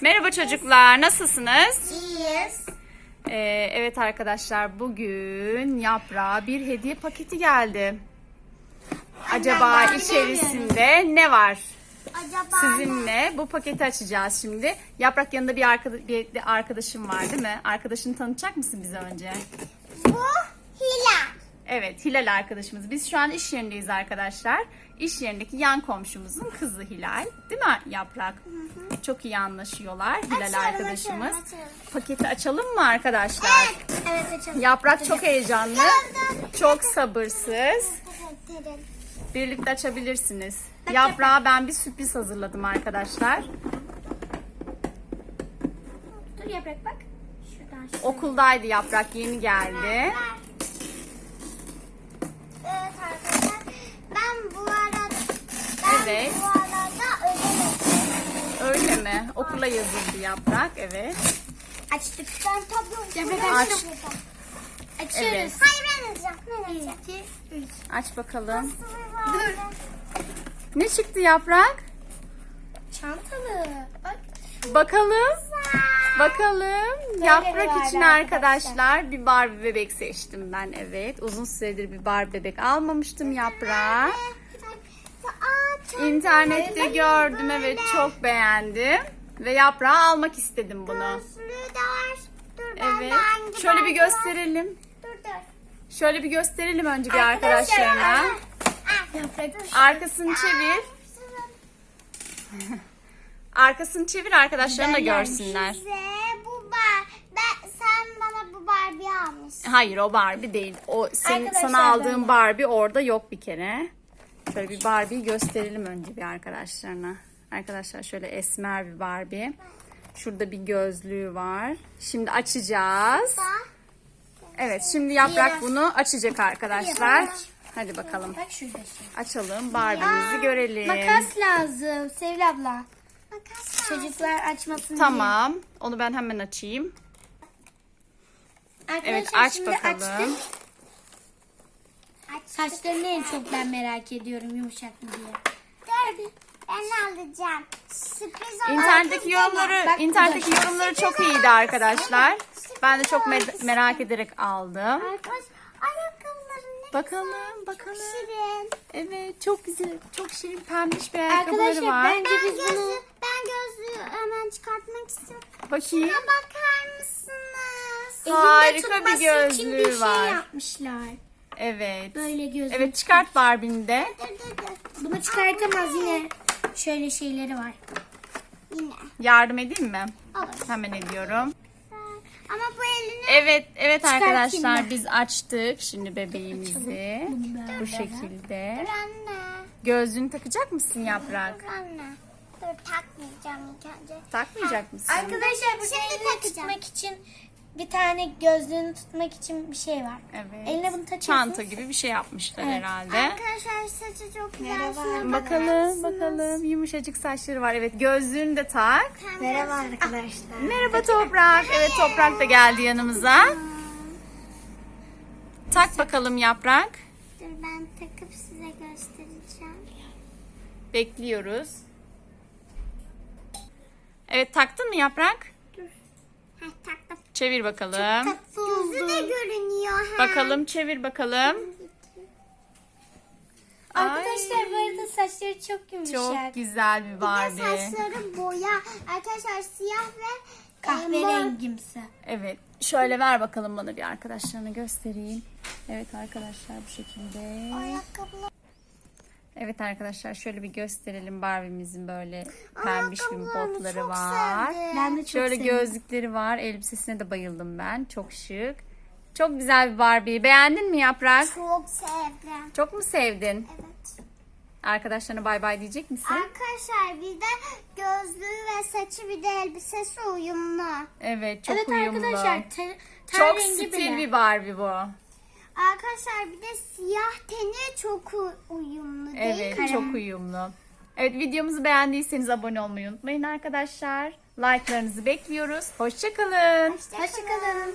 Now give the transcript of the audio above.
Merhaba çocuklar, nasılsınız? İyiyiz. Ee, evet arkadaşlar, bugün yaprağa bir hediye paketi geldi. Acaba içerisinde ne var? Acaba Sizinle bu paketi açacağız şimdi. Yaprak yanında bir, arkada- bir arkadaşım var değil mi? Arkadaşını tanıtacak mısın bize önce? bu Hilal. Evet, Hilal arkadaşımız. Biz şu an iş yerindeyiz arkadaşlar. İş yerindeki yan komşumuzun kızı Hilal. Değil mi Yaprak? Çok iyi anlaşıyorlar Hilal Açıyorum, arkadaşımız. açıyorum, açıyorum. Paketi açalım mı arkadaşlar? Evet. Evet açalım. Yaprak çok heyecanlı, çok sabırsız. Birlikte açabilirsiniz. Yaprağa ben bir sürpriz hazırladım arkadaşlar. Dur yaprak bak. Şuradan şuradan. Okuldaydı Yaprak, yeni geldi. Okula yazıldı Yaprak, evet. Açtık. Ben tablo Aç. Açıyoruz. Evet. Hayır ben açacağım. Ben açacağım. 2, 3. Aç bakalım. Dur. Ne çıktı Yaprak? Çantalı. Bak. Bakalım. Bakalım. Yaprak vardı için arkadaşlar bir Barbie bebek seçtim ben. Evet. Uzun süredir bir Barbie bebek almamıştım yaprağa. İnternette gördüm. Evet çok beğendim. Ve yaprağa almak istedim bunu. Gözlüğü de var. Dur ben Evet. de hangi Şöyle bir var? gösterelim. Dur dur. Şöyle bir gösterelim önce bir arkadaşlarına. Arkasını çevir. Arkasını çevir arkadaşlarına da görsünler. Size bu bar. Ben, sen bana bu Barbie almışsın. Hayır o Barbie değil. O senin Arkadaşlar sana aldığın. Barbie orada yok bir kere. Şöyle bir Barbie'yi gösterelim önce bir arkadaşlarına. Arkadaşlar şöyle esmer bir Barbie. Şurada bir gözlüğü var. Şimdi açacağız. Evet şimdi yaprak bunu açacak arkadaşlar. Hadi bakalım. Şey. Açalım Barbie'mizi görelim. Makas lazım Sevil abla. Makas Çocuklar açmasın Tamam. Onu ben hemen açayım. Evet Arkadaşlar, aç şimdi bakalım. açtık. Saçlarını en çok ben merak ediyorum yumuşak mı diye. Dur ben alacağım. Sürpriz olarak. İnternetteki yorumları, Bak, internetteki yorumları çok iyiydi arkadaşlar. Ben de çok me- merak ederek aldım. Arkadaş ayakkabıların ne Bakalım, bakalım. şirin. Evet, çok güzel, çok şirin pembiş bir ayakkabıları Arkadaşlar var. bence biz bunu... Ben gözlüğü hemen çıkartmak istiyorum. Bakayım. Şuna bakar mısınız? Harika bir tutması için gözlüğü bir şey var. yapmışlar. Evet. Böyle gözlük. Evet, çıkart Barbie'ni de. Dur dur dur. Bunu çıkartamaz yine. Şöyle şeyleri var. Yine. Yardım edeyim mi? Olur. Hemen ediyorum. Ama bu elini Evet, evet arkadaşlar biz açtık şimdi bebeğimizi. Bu şekilde. Dur anne. Gözlüğünü takacak mısın Yaprak? Dur anne. Dur takmayacağım ilk önce. Takmayacak mısın? Arkadaşlar burada elini tutmak için bir tane gözlüğünü tutmak için bir şey var. Evet. Eline bunu takıyorsunuz. Çanta gibi bir şey yapmışlar herhalde. Arkadaşlar saçı çok güzel. Merhaba. Bakalım bakalım yumuşacık saçları var. Evet gözlüğünü de tak. Merhaba arkadaşlar. Merhaba Toprak. Evet Toprak da geldi yanımıza. Tak bakalım Yaprak. Dur ben takıp size göstereceğim. Bekliyoruz. Evet taktın mı Yaprak? Çevir bakalım. Tatlı Gözü de görünüyor. ha. Bakalım çevir bakalım. Arkadaşlar bu arada saçları çok yumuşak. Çok güzel bir Bir de Barbie. saçları boya. Arkadaşlar siyah ve Kahverengimsi. Evet. Şöyle ver bakalım bana bir arkadaşlarına göstereyim. Evet arkadaşlar bu şekilde. ayakkabılar. Evet arkadaşlar şöyle bir gösterelim Barbie'mizin böyle pembiş bir botları çok var. sevdim. Ben de çok Şöyle seviyorum. gözlükleri var. Elbisesine de bayıldım ben. Çok şık. Çok güzel bir Barbie. Beğendin mi Yaprak? Çok sevdim. Çok mu sevdin? Evet. Arkadaşlarına bay bay diyecek misin? Arkadaşlar bir de gözlüğü ve saçı bir de elbisesi uyumlu. Evet çok evet uyumlu. arkadaşlar ten, ten Çok rengi stil bile. bir Barbie bu. Arkadaşlar bir de siyah teni çok uyumlu değil Evet mi? çok uyumlu. Evet videomuzu beğendiyseniz abone olmayı unutmayın arkadaşlar. Like'larınızı bekliyoruz. Hoşçakalın. Hoşçakalın.